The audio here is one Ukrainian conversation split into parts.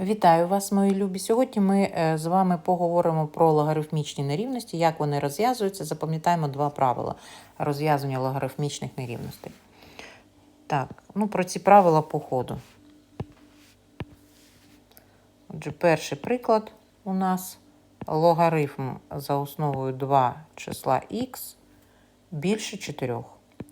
Вітаю вас, мої любі. Сьогодні ми е, з вами поговоримо про логарифмічні нерівності, як вони розв'язуються. Запам'ятаємо два правила розв'язання логарифмічних нерівностей. Так, ну про ці правила по ходу. Отже, перший приклад у нас логарифм за основою 2 числа х більше 4.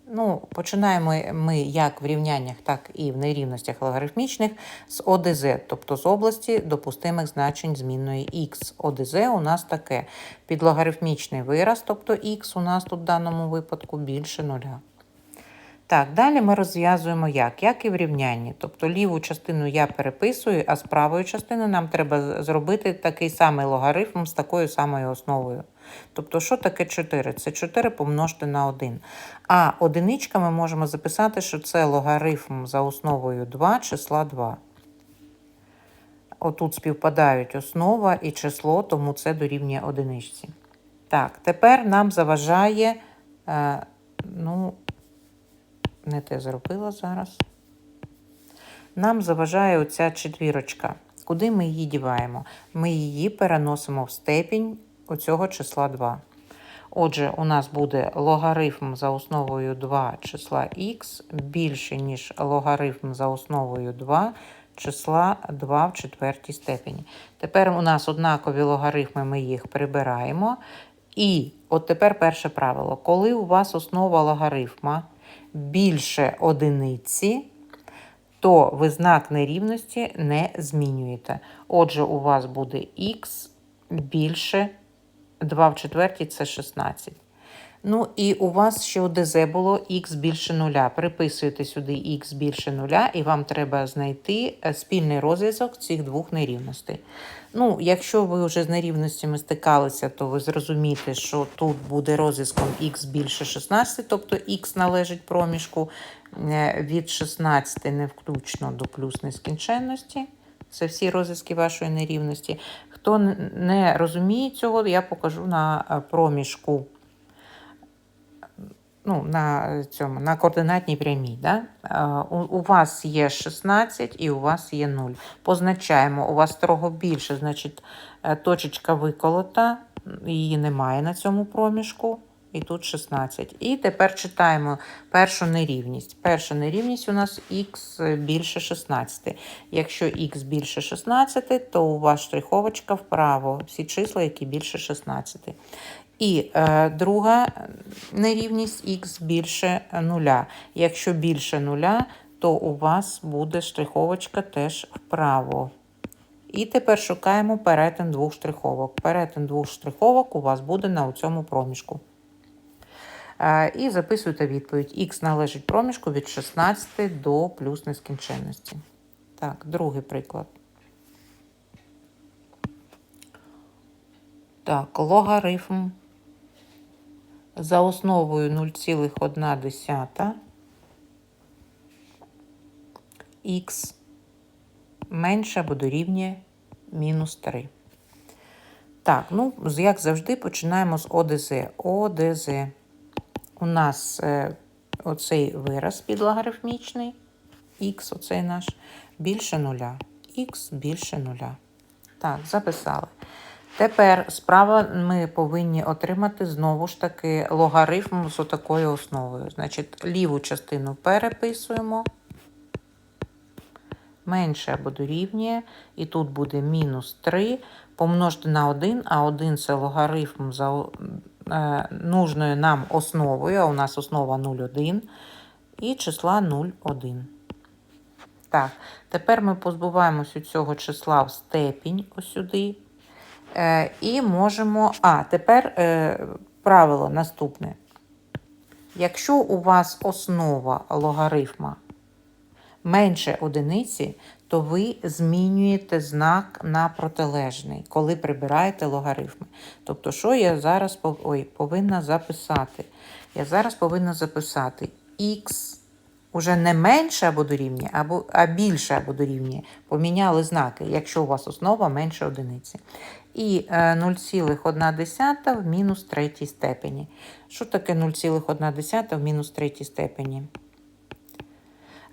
Ну, починаємо ми як в рівняннях, так і в нерівностях логарифмічних з ОДЗ, тобто з області допустимих значень змінної х. ОДЗ у нас таке підлогарифмічний вираз, тобто х у нас тут в даному випадку більше нуля. Так, далі ми розв'язуємо як? Як і в рівнянні. Тобто ліву частину я переписую, а з правою частиною нам треба зробити такий самий логарифм з такою самою основою. Тобто, що таке 4? Це 4 помножити на 1. А одиничка ми можемо записати, що це логарифм за основою 2 числа 2. Отут співпадають основа і число, тому це дорівнює одиничці. Так, тепер нам заважає, е, ну, не те зробила зараз. Нам заважає оця четвірочка. Куди ми її діваємо? Ми її переносимо в степінь оцього числа 2. Отже, у нас буде логарифм за основою 2 числа х більше, ніж логарифм за основою 2 числа 2 в четвертій степені. Тепер у нас однакові логарифми, ми їх прибираємо. І от тепер перше правило. Коли у вас основа логарифма більше одиниці, то ви знак нерівності не змінюєте. Отже, у вас буде х більше 2 в четвертій це 16. Ну і у вас ще ОДЗ було х більше нуля. Приписуєте сюди х більше нуля, і вам треба знайти е, спільний розв'язок цих двох нерівностей. Ну, якщо ви вже з нерівностями стикалися, то ви зрозумієте, що тут буде розв'язком х більше 16, тобто х належить проміжку е, від 16 не включно до плюс нескінченності. Це всі розв'язки вашої нерівності. Хто не розуміє цього, я покажу на е, проміжку ну, на цьому, на координатній прямій. Да? У, у вас є 16 і у вас є 0. Позначаємо, у вас трохи більше, значить, е, точечка виколота, її немає на цьому проміжку. І тут 16. І тепер читаємо першу нерівність. Перша нерівність у нас х більше 16. Якщо х більше 16, то у вас штриховочка вправо. Всі числа, які більше 16. І е, друга нерівність х більше нуля. Якщо більше нуля, то у вас буде штриховочка теж вправо. І тепер шукаємо перетин двох штриховок. Перетин двох штриховок у вас буде на цьому проміжку. Е, і записуйте відповідь. Х належить проміжку від 16 до плюс нескінченності. Так, другий приклад. Так, логарифм за основою 0,1 х менше або дорівнює мінус 3. Так, ну, як завжди, починаємо з ОДЗ. ОДЗ. У нас е, оцей вираз підлогарифмічний, х, оцей наш, більше нуля. Х більше нуля. Так, записали. Тепер справа ми повинні отримати знову ж таки логарифм з такою основою. Значить, ліву частину переписуємо. Менше або дорівнює. І тут буде мінус 3 помножити на 1, а 1 це логарифм за нужною нам основою, а у нас основа 0,1 і числа 0,1. Так, тепер ми позбуваємося цього числа в степінь ось. Е, і можемо. А, тепер е, правило наступне. Якщо у вас основа логарифма менше одиниці, то ви змінюєте знак на протилежний, коли прибираєте логарифми. Тобто, що я зараз ой, повинна записати? Я зараз повинна записати х уже не менше або дорівнює, або, а більше або дорівнює. Поміняли знаки, якщо у вас основа менше одиниці. І 0,1 е, в мінус третій степені. Що таке 0,1 в мінус третій степені?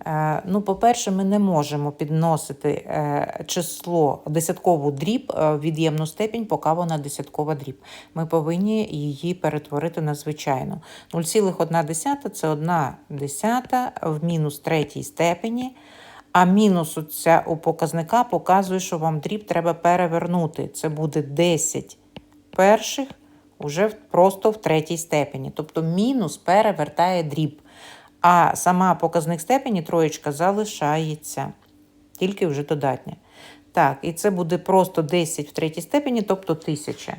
Е, Ну, по-перше, ми не можемо підносити е, число десяткову дріб е, в від'ємну степінь, поки вона десяткова дріб. Ми повинні її перетворити на звичайну. 0,1 це 1 десята в мінус третій степені. А мінус оця у показника показує, що вам дріб треба перевернути. Це буде 10 перших уже просто в третій степені. Тобто мінус перевертає дріб. А сама показник степені троєчка залишається. Тільки вже додатня. Так, і це буде просто 10 в третій степені, тобто 1000.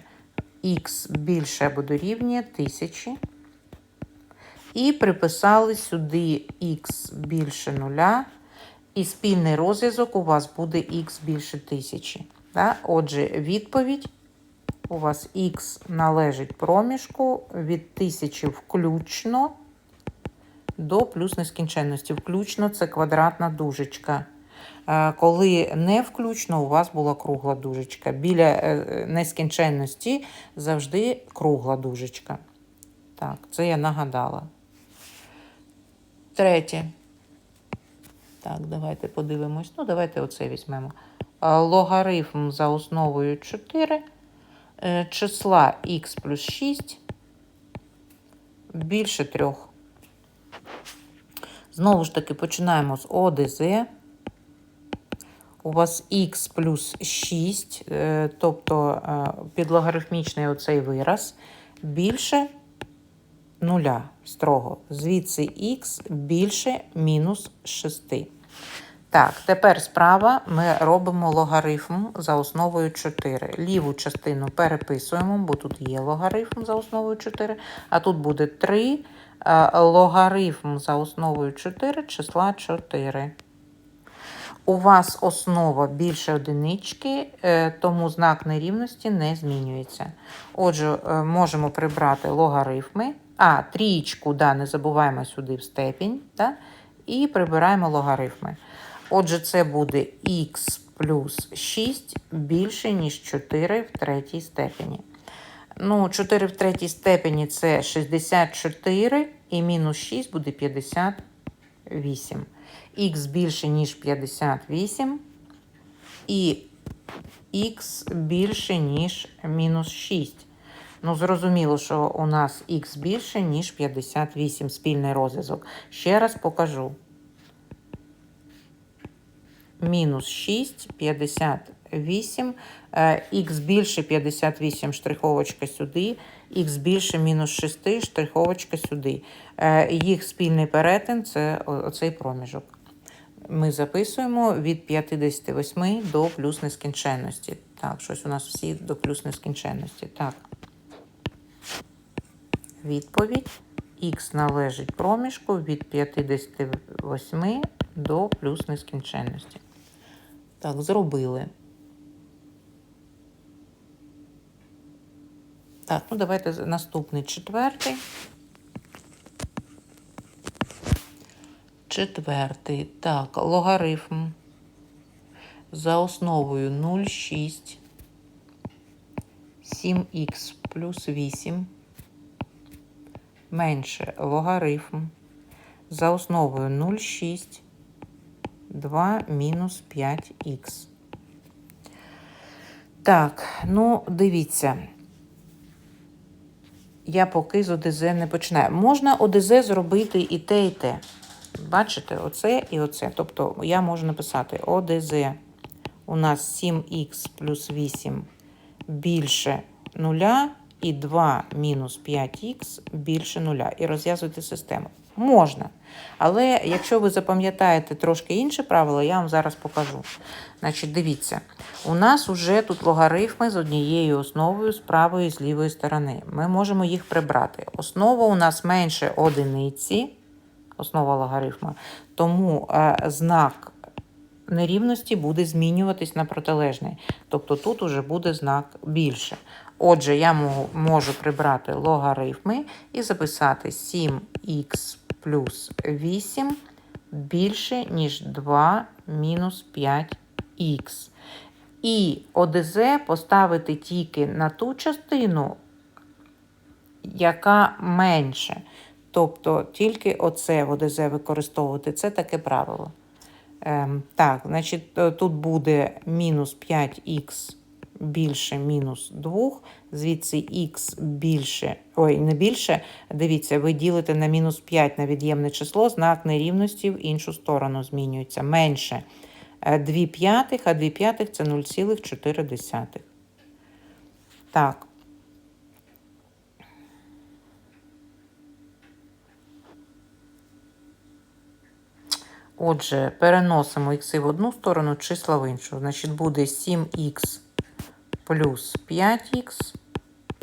Х більше або дорівнює 1000. І приписали сюди х більше нуля. І спільний розв'язок у вас буде х більше 1000. Да? Отже, відповідь у вас х належить проміжку від 1000 включно до плюс нескінченності. Включно це квадратна дужечка. Е, Коли не включно, у вас була кругла дужечка. Біля е, нескінченності завжди кругла дужечка. Так, це я нагадала. Третє. Так, давайте подивимось. Ну, давайте оце візьмемо. Логарифм за основою 4 е, числа х плюс 6 більше 3. Знову ж таки, починаємо з ОДЗ. У вас х плюс 6, е, тобто е, підлогарифмічний оцей вираз, більше нуля строго. Звідси х більше мінус 6. Так, тепер справа ми робимо логарифм за основою 4. Ліву частину переписуємо, бо тут є логарифм за основою 4, а тут буде 3 е, логарифм за основою 4 числа 4. У вас основа більше одинички, е, тому знак нерівності не змінюється. Отже, е, можемо прибрати логарифми. А, трієчку, да, не забуваємо сюди в степінь. Да? І прибираємо логарифми. Отже, це буде х плюс 6 більше, ніж 4 в третій степені. Ну, 4 в третій степені це 64, і мінус 6 буде 58. Х більше, ніж 58, і х більше, ніж мінус 6. Ну, зрозуміло, що у нас х більше, ніж 58 спільний розв'язок. Ще раз покажу. Мінус 6, 58, е, х більше 58, штриховочка сюди, х більше мінус 6, штриховочка сюди. Е, Їх спільний перетин – це оцей проміжок. Ми записуємо від 58 до плюс нескінченності. Так, щось у нас всі до плюс нескінченності. Так. Відповідь. Х належить проміжку від 58 до плюс нескінченності. Так, зробили. Так, ну давайте наступний четвертий. Четвертий. Так, логарифм за основою 0,6 7х плюс 8 менше логарифм за основою 0,6 2 мінус 5х. Так, ну дивіться. Я поки з ОДЗ не починаю. Можна ОДЗ зробити і те, і те. Бачите, оце і оце. Тобто я можу написати ОДЗ у нас 7х плюс 8 більше 0 і 2 мінус 5х більше 0. І розв'язувати систему. Можна. Але якщо ви запам'ятаєте трошки інші правила, я вам зараз покажу. Значить, дивіться, у нас вже тут логарифми з однією основою з правої і з лівої сторони. Ми можемо їх прибрати. Основа у нас менше одиниці, основа логарифма, тому е, знак нерівності буде змінюватись на протилежний. Тобто тут уже буде знак більше. Отже, я можу прибрати логарифми і записати 7х плюс 8 більше, ніж 2 мінус 5х. І ОДЗ поставити тільки на ту частину, яка менше. Тобто тільки оце в ОДЗ використовувати. Це таке правило. Ем, так, значить, е, тут буде мінус 5х більше мінус 2, звідси х більше, ой, не більше, дивіться, ви ділите на мінус 5 на від'ємне число, знак нерівності в іншу сторону змінюється. Менше 2 п'ятих, а 2 п'ятих це 0,4. Так. Отже, переносимо х в одну сторону, числа в іншу. Значить, буде 7х плюс 5х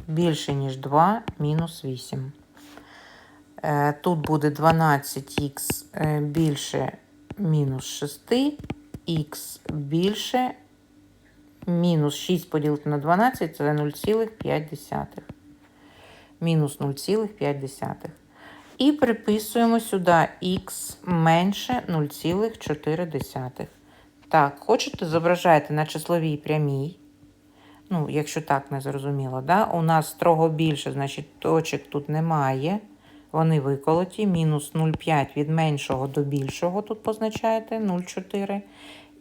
більше, ніж 2, мінус 8. Е, Тут буде 12х е, більше мінус 6, х більше мінус 6 поділити на 12 це 0,5. Мінус 0,5. І приписуємо сюди х менше 0,4. Так, хочете, зображайте на числовій прямій. Ну, якщо так не зрозуміло, да? у нас строго більше, значить точок тут немає. Вони виколоті. Мінус 0,5 від меншого до більшого, тут позначаєте 0,4.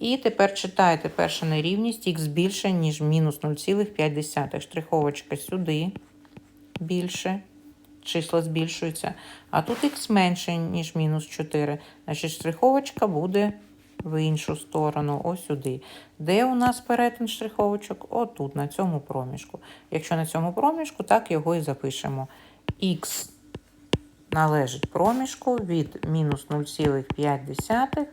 І тепер читаєте перша нерівність х більше, ніж мінус 0,5. Штриховочка сюди більше. Числа збільшуються. А тут х менше, ніж мінус 4. Значить, штриховочка буде в іншу сторону, ось сюди. Де у нас перетин штриховочок? Отут, на цьому проміжку. Якщо на цьому проміжку, так його і запишемо. Х належить проміжку від мінус 0,5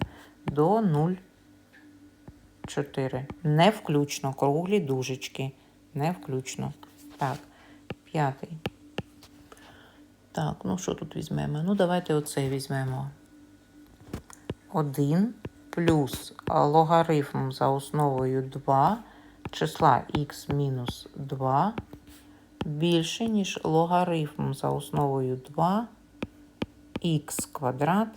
до 0,4. Не включно. Круглі дужечки. Не включно. Так, п'ятий. Так, ну що тут візьмемо? Ну, давайте оцей візьмемо. 1 плюс логарифм за основою 2 числа х мінус 2 більше, ніж логарифм за основою 2 х квадрат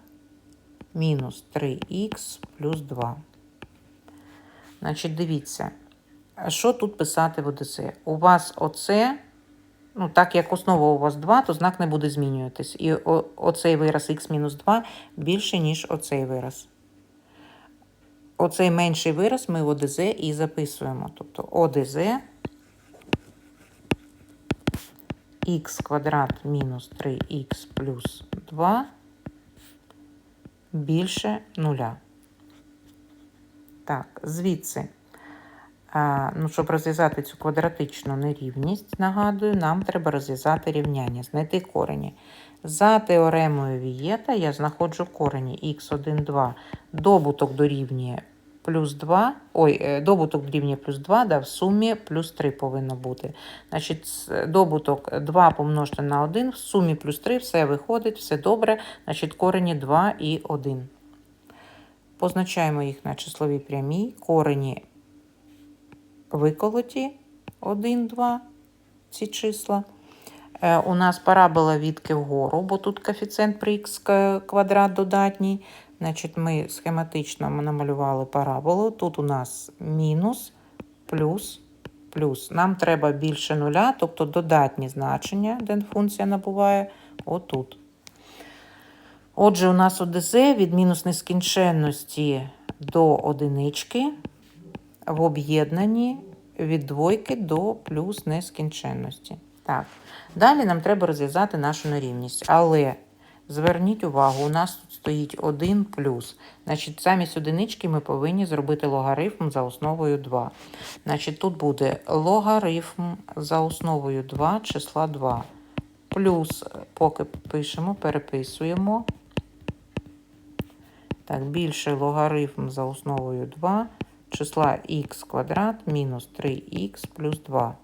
мінус 3х плюс 2. Значить, дивіться, що тут писати в ОДС? У вас оце, ну, так як основа у вас 2, то знак не буде змінюватись. І оцей вираз х мінус 2 більше, ніж оцей вираз. Оцей менший вираз ми в ОДЗ і записуємо. Тобто ОДЗ х квадрат мінус 3х плюс 2 більше нуля. Так, звідси, ну, щоб розв'язати цю квадратичну нерівність, нагадую, нам треба розв'язати рівняння, знайти корені. За теоремою Вієта я знаходжу корені х1, 2, добуток дорівнює плюс 2, ой, е, добуток дорівнює плюс 2, да, в сумі плюс 3 повинно бути. Значить, добуток 2 помножити на 1, в сумі плюс 3, все виходить, все добре. Значить, корені 2 і 1. Позначаємо їх на числовій прямій. Корені виколоті 1, 2, ці числа. Е, у нас парабола відки вгору, бо тут коефіцієнт при х квадрат додатній. Значить, ми схематично намалювали параболу. Тут у нас мінус, плюс, плюс. Нам треба більше нуля, тобто додатні значення, де функція набуває отут. Отже, у нас ОДЗ від мінус нескінченності до одинички в об'єднанні від двойки до плюс нескінченності. Так, далі нам треба розв'язати нашу нерівність. Але зверніть увагу, у нас тут стоїть 1 плюс. Значить, замість одинички ми повинні зробити логарифм за основою 2. Значить, тут буде логарифм за основою 2 числа 2. Плюс, поки пишемо, переписуємо. Так, більше логарифм за основою 2 числа х квадрат мінус 3х плюс 2.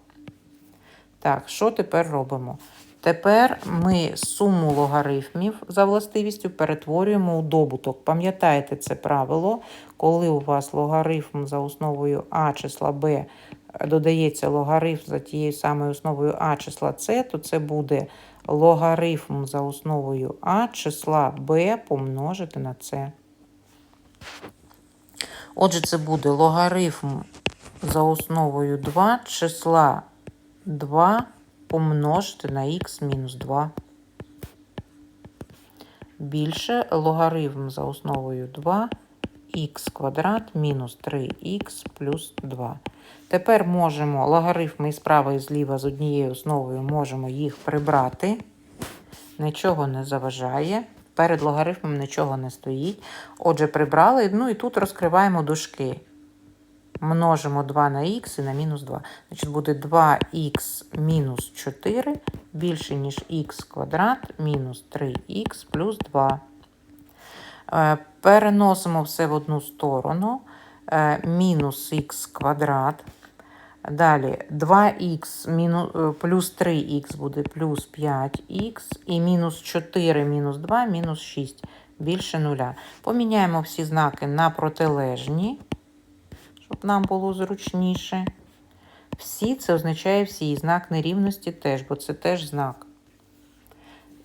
Так, що тепер робимо? Тепер ми суму логарифмів за властивістю перетворюємо у добуток. Пам'ятаєте це правило, коли у вас логарифм за основою а числа b додається логарифм за тією самою основою а числа С, то це буде логарифм за основою а числа b помножити на С. Отже, це буде логарифм за основою 2 числа 2 помножити на х мінус 2. більше логарифм за основою 2 х квадрат мінус 3х плюс 2. Тепер можемо логарифми і справа і зліва з однією основою можемо їх прибрати. Нічого не заважає. Перед логарифмом нічого не стоїть. Отже, прибрали. Ну і тут розкриваємо дужки. Множимо 2 на х і на мінус 2. Значить, буде 2х мінус 4 більше, ніж х квадрат мінус 3х плюс 2. Е, Переносимо все в одну сторону. Е, Мінус х квадрат. Далі 2х е, плюс 3х буде плюс 5х. І мінус 4 мінус 2 мінус 6 більше нуля. Поміняємо всі знаки на протилежні, щоб нам було зручніше. Всі це означає всі. І знак нерівності теж, бо це теж знак.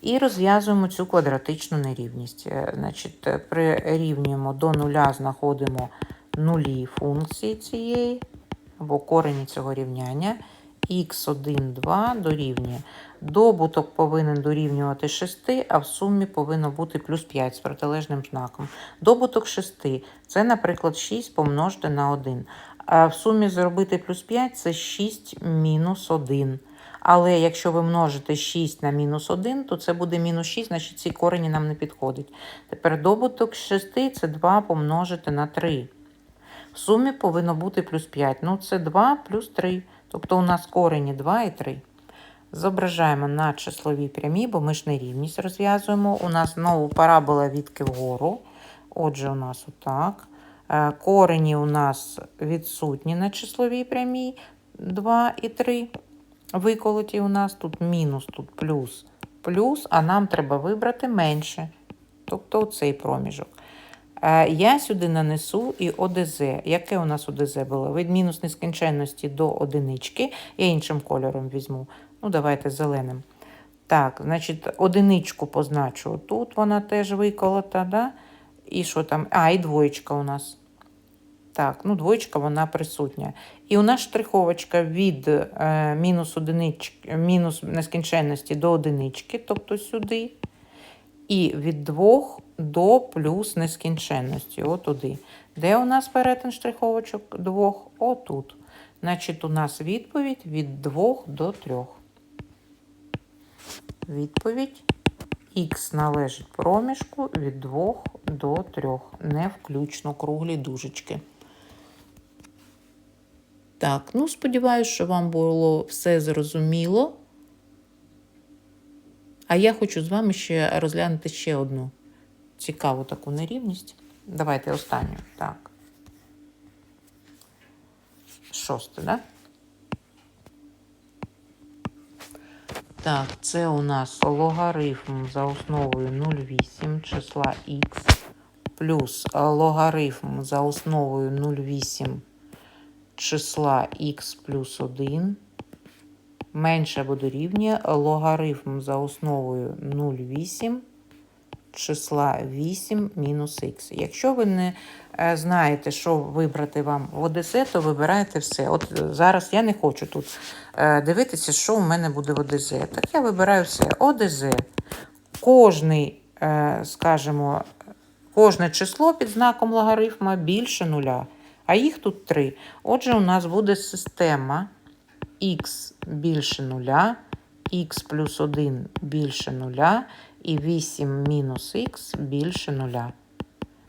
І розв'язуємо цю квадратичну нерівність. Е, Значить, прирівнюємо до нуля, знаходимо нулі функції цієї, або корені цього рівняння. х1, 2 дорівнює. Добуток повинен дорівнювати 6, а в сумі повинно бути плюс 5 з протилежним знаком. Добуток 6 це, наприклад, 6 помножити на 1. А в сумі зробити плюс 5 це 6 мінус 1. Але якщо ви множите 6 на мінус 1, то це буде мінус 6, значить ці корені нам не підходять. Тепер добуток 6 це 2 помножити на 3. В сумі повинно бути плюс 5. Ну, це 2 плюс 3. Тобто у нас корені 2 і 3. Зображаємо на числовій прямій, бо ми ж нерівність розв'язуємо. У нас знову парабола відки вгору. Отже, у нас отак. Е, Корені у нас відсутні на числовій прямій 2 і 3. Виколоті у нас тут мінус, тут плюс, плюс, а нам треба вибрати менше. Тобто цей проміжок. Е, Я сюди нанесу і ОДЗ. Яке у нас ОДЗ було? Від мінус нескінченності до одинички. Я іншим кольором візьму. Ну, давайте зеленим. Так, значить, одиничку позначу. Тут вона теж виколота, да? І що там? А, і двоєчка у нас. Так, ну двоєчка вона присутня. І у нас штриховочка від е, мінус, одинички, мінус нескінченності до одинички, тобто сюди. І від 2 до плюс нескінченності, отуди. Де у нас перетин штриховочок 2? Отут. Значить, у нас відповідь від 2 до 3. Відповідь Х належить проміжку від 2 до 3, не включно круглі дужечки. Так, ну сподіваюся, що вам було все зрозуміло. А я хочу з вами ще розглянути ще одну цікаву таку нерівність. Давайте останню. Так. Шосте, да? Так, це у нас логарифм за основою 0,8 числа х плюс логарифм за основою 0,8 числа х плюс 1 менше або дорівнює логарифм за основою 0,8 числа 8 мінус х. Якщо ви не е, знаєте, що вибрати вам в ОДЗ, то вибираєте все. От е, зараз я не хочу тут е, дивитися, що у мене буде в ОДЗ. Так я вибираю все. ОДЗ. Кожний, скажімо, кожне число під знаком логарифма більше нуля, а їх тут три. Отже, у нас буде система х більше нуля, х плюс 1 більше нуля і 8 мінус х більше нуля.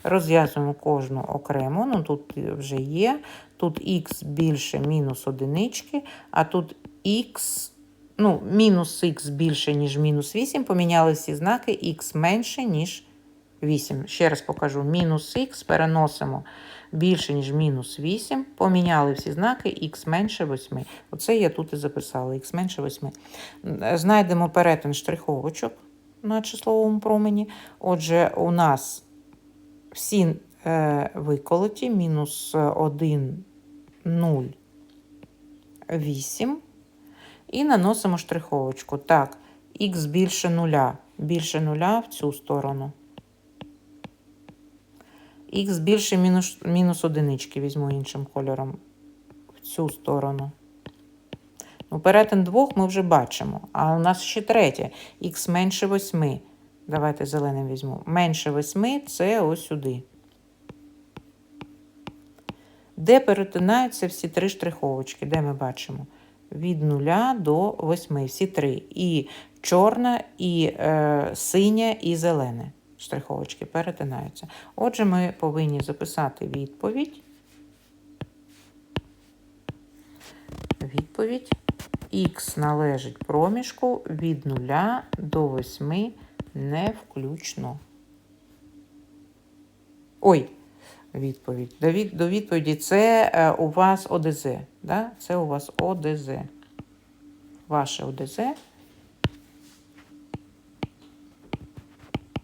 Розв'язуємо кожну окремо, ну тут вже є. Тут х більше мінус одинички, а тут х, ну, мінус х більше, ніж мінус 8, поміняли всі знаки, х менше, ніж 8. Ще раз покажу: мінус х переносимо більше, ніж мінус 8. Поміняли всі знаки, х менше 8. Оце я тут і записала, х менше 8. Знайдемо перетин штриховочок на числовому промені. Отже, у нас всі е, виколоті, мінус 1, 0, 8. І наносимо штриховочку. Так, х більше нуля. Більше нуля в цю сторону. Х більше мінус, мінус одинички, візьму іншим кольором в цю сторону. Ну, перетин двох ми вже бачимо. А у нас ще третє. Х менше 8. Давайте зеленим візьму. Менше 8 це ось сюди. Де перетинаються всі три штриховочки, де ми бачимо? Від 0 до 8, всі три. І чорна, і е, синя, і зелене штриховочки перетинаються. Отже, ми повинні записати відповідь. Відповідь. Х належить проміжку від 0 до 8 не включно. Ой, відповідь. До, від, до відповіді це е, у вас ОДЗ. Да? Це у вас ОДЗ. Ваше ОДЗ.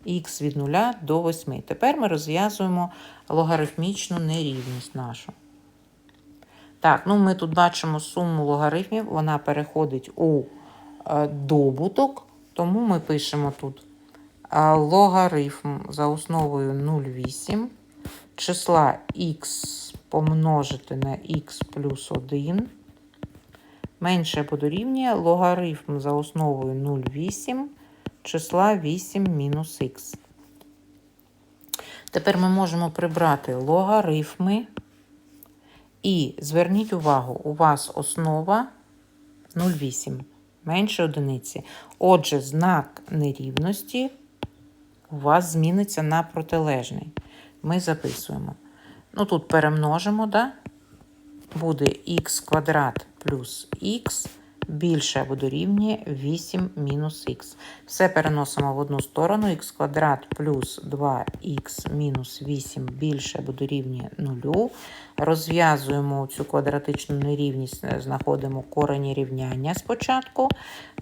Х від 0 до 8. Тепер ми розв'язуємо логарифмічну нерівність нашу. Так, ну ми тут бачимо суму логарифмів, вона переходить у е, добуток, тому ми пишемо тут е, логарифм за основою 0,8 числа х помножити на х плюс 1 менше або дорівнює логарифм за основою 0,8 числа 8 мінус х. Тепер ми можемо прибрати логарифми. І зверніть увагу, у вас основа 0,8, менше одиниці. Отже, знак нерівності у вас зміниться на протилежний. Ми записуємо. Ну, тут перемножимо, да? буде х квадрат плюс х більше або дорівнює 8 мінус х. Все переносимо в одну сторону. х квадрат плюс 2х мінус 8 більше або дорівнює 0. Розв'язуємо цю квадратичну нерівність, е, знаходимо корені рівняння спочатку.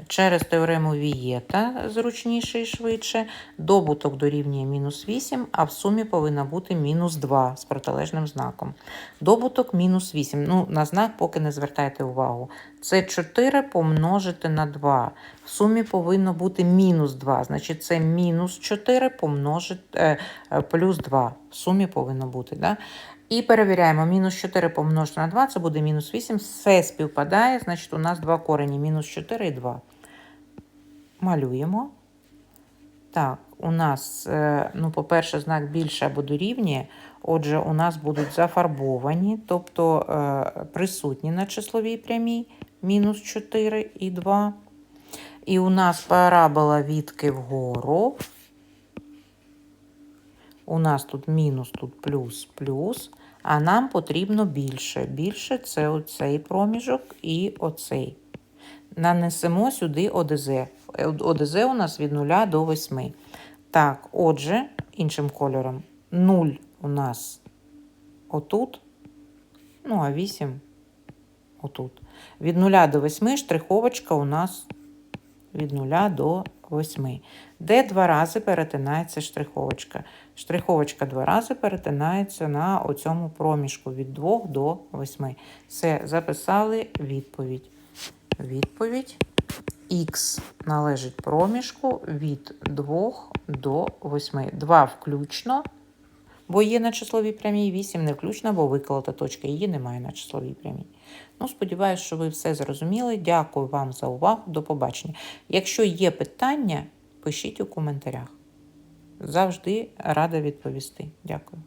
Через теорему Вієта зручніше і швидше. Добуток дорівнює мінус 8, а в сумі повинна бути мінус 2 з протилежним знаком. Добуток мінус 8. Ну, на знак поки не звертайте увагу. Це 4 помножити на 2. В сумі повинно бути мінус 2. Значить, це мінус 4 помножити е, е, плюс 2. В сумі повинно бути. Да? І перевіряємо, мінус 4 помножити на 2, це буде мінус 8. Все співпадає, значить, у нас два корені, мінус 4 і 2. Малюємо. Так, у нас, е, ну, по-перше, знак більше або дорівнює. Отже, у нас будуть зафарбовані, тобто е, присутні на числовій прямій мінус 4 і 2. І у нас парабола відки вгору. У нас тут мінус, тут плюс, плюс. А нам потрібно більше. Більше це оцей проміжок і оцей. Нанесемо сюди ОДЗ. ОДЗ у нас від 0 до 8. Так, отже, іншим кольором 0 у нас отут. Ну, а 8 отут. Від 0 до 8 штриховочка у нас від 0 до 8. Де два рази перетинається штриховочка. Штриховочка два рази перетинається на оцьому проміжку від 2 до 8. Все, записали відповідь. Відповідь Х належить проміжку від 2 до 8. 2 включно, бо є на числовій прямій, 8 не включно, бо виколота точка її немає на числовій прямій. Ну, сподіваюся, що ви все зрозуміли. Дякую вам за увагу. До побачення. Якщо є питання, пишіть у коментарях. Завжди рада відповісти. Дякую.